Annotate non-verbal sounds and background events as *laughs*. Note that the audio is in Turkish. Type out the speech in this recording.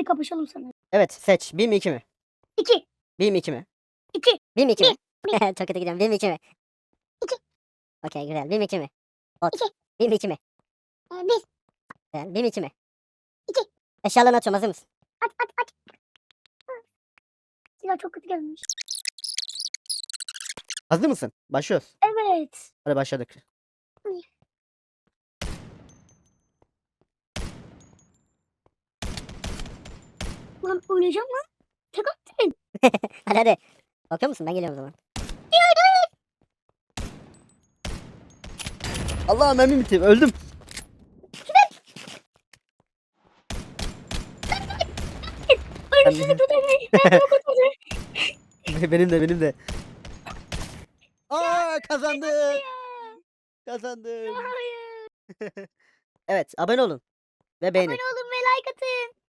Hadi kapışalım sana. Evet seç. 1 mi 2 mi? İki. 1 mi 2 mi? İki. 1 mi 2 mi? Bir, *laughs* Çok kötü gidiyorum. 1 mi 2 mi? İki. Okey güzel. 1 mi 2 mi? Ot. İki. 1 mi 2 mi? Ee, bir. Güzel. 1 mi 2 mi? İki. Eşyalarını atıyorum hazır mısın? At at at. Silah çok kötü gelmiş. Hazır mısın? Başlıyoruz. Evet. Hadi başladık. Lan oynayacağım lan. Tek attın. *laughs* Hadi hadi. Bakıyor musun? Ben geliyorum o zaman. Allah'ım mermim bitti. Öldüm. Sizi tutamayın. Ben çok kötü. *laughs* benim de benim de. Aa kazandım. Kazandım. Hayır. *laughs* Evet abone olun. Ve beğenin. Abone olun ve like atın.